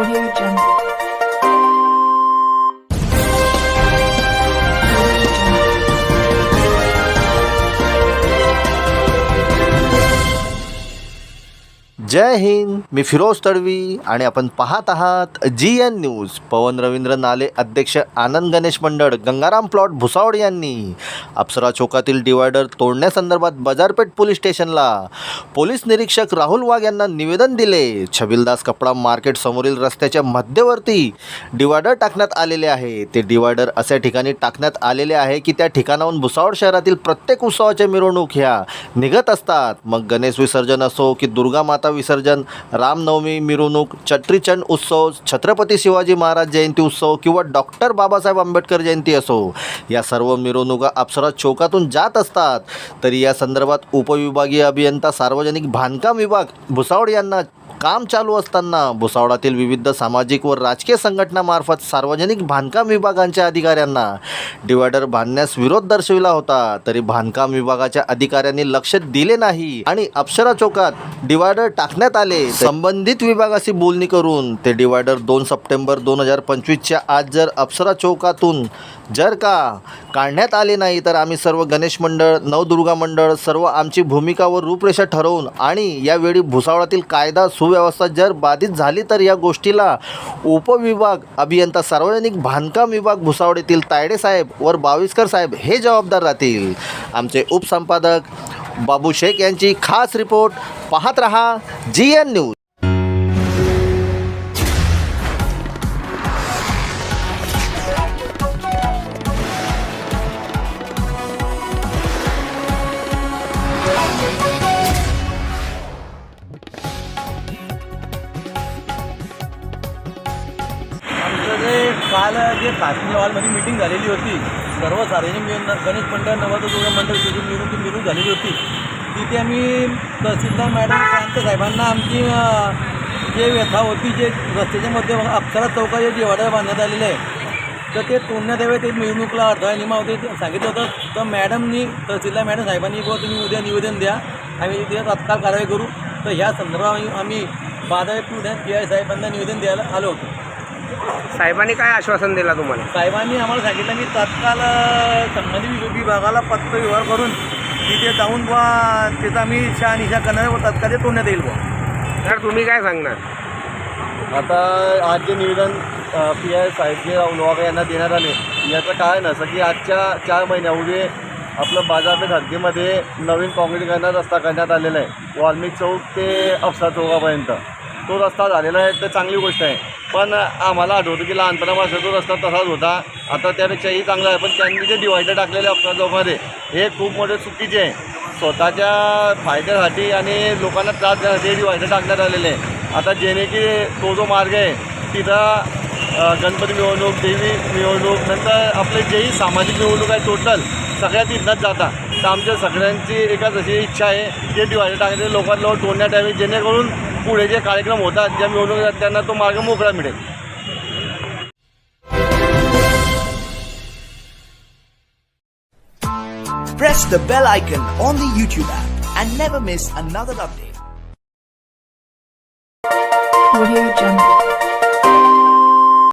Audio Jungle. जय हिंद मी फिरोज तडवी आणि आपण पाहत आहात G N news Pavan Ravindra Nale अध्यक्ष आनंद गणेश मंडळ गंगाराम प्लॉट भुसावळ यांनी. अप्सरा चौकातील डिवायडर तोडण्यासंदर्भात बाजारपेठ पोलीस स्टेशनला. पोलीस निरीक्षक राहुल वाघ यांना निवेदन दिले. छबिलदास कपडा मार्केट समोरील रस्त्याच्या मध्यवर्ती डिवायडर टाकण्यात आलेले आहे. ते डिवायडर अशा ठिकाणी टाकण्यात आलेले आहे की त्या ठिकाणाहून भुसावळ शहरातील प्रत्येक उत्सवाच्या मिरवणूक ह्या निघत असतात. मग गणेश विसर्जन असो की दुर्गा माता विसर्जन रामनवमी मिरवणूक चट्रीचंड उत्सव छत्रपती शिवाजी महाराज जयंती उत्सव किंवा डॉक्टर बाबासाहेब आंबेडकर जयंती असो. या सर्व मिरवणुका अप्सरा चौकातून जात असतात. तरी या संदर्भात उपविभागीय अभियंता सार्वजनिक बांधकाम विभाग भुसावळ यांना काम चालू असताना भुसावळातील विविध सामाजिक व राजकीय संघटनामार्फत सार्वजनिक बांधकाम विभागांच्या अधिकाऱ्यांना डिवायडर बांधण्यास विरोध दर्शविला होता. तरी बांधकाम विभागाच्या अधिकाऱ्यांनी लक्ष दिले नाही आणि अप्सरा चौकात डिवायडर टाकण्यात आले. संबंधित विभागाशी बोलणी करून ते डिवायडर दोन सप्टेंबर दोन हजार पंचवीसच्या आज जर अप्सरा चौकातून जर का काढण्यात आले नाही तर आम्ही सर्व गणेश मंडळ नवदुर्गा मंडळ सर्व आमची भूमिका व रूपरेषा ठरवून आणि यावेळी भुसावळातील कायदा सुव्यवस्था जर बाधित झाली तर या गोष्टीला उपविभाग अभियंता सार्वजनिक बांधकाम विभाग भुसावळ येथील तायडे साहेब वर बाविस्कर साहेब हे जबाबदार राहतील. आमचे उपसंपादक बाबू शेख यांची खास रिपोर्ट पाहत रहा जी एन न्यूज. आमचं जे काल जे काश्मीर हॉलमध्ये मीटिंग झालेली होती सर्व सार्वजनिक मिळून गणेश मंडळ नवदुर्गा मंडळ तिथे मिळून ती मिळून झालेली होती. तिथे आम्ही तहसीलदार मॅडम प्रांत साहेबांना आमची जे व्यथा होती जे रस्त्याच्या मध्ये अक्षरा चौका जे जेवाड्या बांधण्यात आलेले आहे तर ते तोडण्यात यावे ते मिरवणुकीला अडथळा निर्माण होते ते सांगितलं होतं. तर मॅडमनी तहसीलदार मॅडम साहेबांनी बुवा तुम्ही उद्या निवेदन द्या आम्ही तिथे तात्काळ कारवाई करू. तर ह्या संदर्भात आम्ही- आम्ही बाधा पी आय साहेबांना निवेदन द्यायला आलो होतो. साहेबांनी काय आश्वासन दिला तुम्हाला? साहेबांनी आम्हाला सांगितलं की तात्काळ अ, संबंधित विभाग- विभागाला पत्र व्यवहार करून तिथे जाऊन बुवा त्याचा आम्ही शहानिशा करणार व तात्काळ ते तोडण्यात येईल बुवा. तर तुम्ही काय सांगणार? आता आज जे निवेदन पी आय साहेब जे लोहागा यांना देण्यात आले याचं काय नसं की आजच्या चार महिन्यापूर्वी आपलं बाजारपेठ हद्दीमध्ये नवीन काँक्रीटीकरणाचा रस्ता करण्यात आलेला आहे. वाल्मिक चौक ते अफसा चौकापर्यंत. तो रस्ता झालेला आहे तर चांगली गोष्ट आहे. पण आम्हाला आठवतं की लहानपणापासून तो रस्ता तसाच होता. आता त्यापेक्षाही चांगला आहे. पण त्यांनी जे डिवायडर टाकलेले अपघातामध्ये हे खूप मोठे चुकीचे आहे. स्वतःच्या फायद्यासाठी आणि लोकांना त्रास देण्यासाठी हे डिवायडर टाकण्यात आलेले आहे. आता जेणे की तो जो मार्ग आहे तिथं गणपती मिरवणूक देवी मिरवणूक नंतर आपले जेही सामाजिक मिरवणूक आहे टोटल सगळ्या तिथनंच जातात तर आमच्या सगळ्यांची एकच अशी इच्छा आहे की डिवायडर टाकण्याचे लोकांना लोक तोडण्यात यावे जेणेकरून पुढे जे कार्यक्रम होतात ज्या आहेत त्यांना तो मार्ग मोकळा मिळेल press the bell icon on the YouTube app and never miss another update. Audio Jungle.